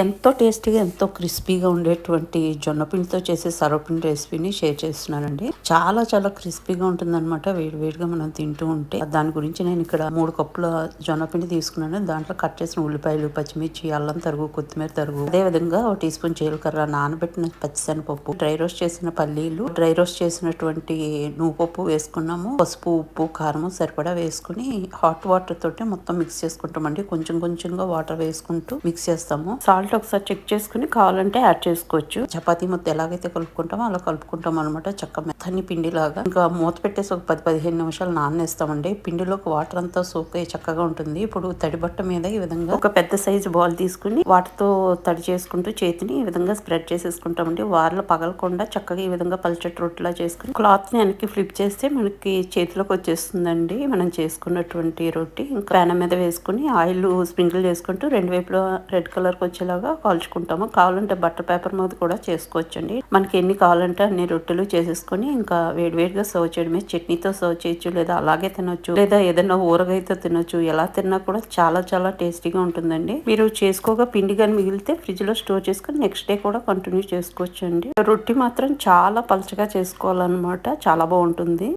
ఎంతో టేస్టీగా ఎంతో క్రిస్పీగా ఉండేటువంటి జొన్నపిండితో చేసే సర్వపిండి రెసిపీని షేర్ చేస్తున్నానండి. చాలా చాలా క్రిస్పీగా ఉంటుందన్నమాట. వేడి వేడిగా మనం తింటూ ఉంటే. దాని గురించి నేను ఇక్కడ మూడు కప్పుల జొన్నపిండి తీసుకున్నాను. దాంట్లో కట్ చేసిన ఉల్లిపాయలు పచ్చిమిర్చి అల్లం తరుగు కొత్తిమీర తరుగు అదే విధంగా ఒక టీ స్పూన్ జీలకర్ర నానబెట్టిన పచ్చిశనగపప్పు డ్రై రోస్ట్ చేసిన పల్లీలు డ్రై రోస్ట్ చేసినటువంటి నువ్వుపప్పు వేసుకున్నాము పసుపు ఉప్పు కారం సరిపడా వేసుకుని హాట్ వాటర్ తోటి మొత్తం మిక్స్ చేసుకుంటామండి. కొంచెం కొంచెంగా వాటర్ వేసుకుంటూ మిక్స్ చేస్తాము. సాల్ట్ ఒకసారి చెక్ చేసుకుని కావాలంటే యాడ్ చేసుకోవచ్చు. చపాతీ ముద్ద ఎలాగైతే కలుపుకుంటామో అలా కలుపుకుంటాం అనమాట చక్క మెత్తని పిండి లాగా ఇంకా మూత పెట్టేసి ఒక పది పదిహేను నిమిషాలు నానేస్తామండి. పిండిలోకి వాటర్ అంతా సోక్ అయ్యి చక్కగా ఉంటుంది. ఇప్పుడు తడి బట్ట మీద ఈ విధంగా ఒక పెద్ద సైజు బాల్ తీసుకుని వాటితో తడి చేసుకుంటూ చేతిని ఈ విధంగా స్ప్రెడ్ చేసేసుకుంటామండి. వారిలో పగలకుండా చక్కగా ఈ విధంగా పల్చటి రొట్టెలా చేసుకుని క్లాత్ని వెనక్కి ఫ్లిప్ చేస్తే మనకి చేతిలోకి వచ్చేస్తుందండి. మనం చేసుకున్నటువంటి రొట్టి. ఇంకా ప్యాన్ మీద వేసుకుని ఆయిల్ స్ప్రింకిల్ చేసుకుంటూ రెండు వైపులా రెడ్ కలర్ వచ్చేలాగా కాల్చుకుంటాము. కావాలంటే బట్టర్ పేపర్ మీద కూడా చేసుకోవచ్చండి. మనకి ఎన్ని కావాలంటే అన్ని రొట్టెలు చేసేసుకొని ఇంకా వేడివేడిగా సర్వ్ చేయడమే. చట్నీతో సర్వ్ చేయొచ్చు లేదా అలాగే తినొచ్చు లేదా ఏదైనా ఊరగాయతో తినొచ్చు ఎలా తిన్నా కూడా చాలా చాలా టేస్టీగా ఉంటుందండి. మీరు చేసుకోగా పిండి కానీ మిగిలితే ఫ్రిడ్జ్లో స్టోర్ చేసుకొని నెక్స్ట్ డే కూడా కంటిన్యూ చేసుకోవచ్చు అండి రొట్టి మాత్రం చాలా పలచగా చేసుకోవాలన్నమాట. చాలా బాగుంటుంది.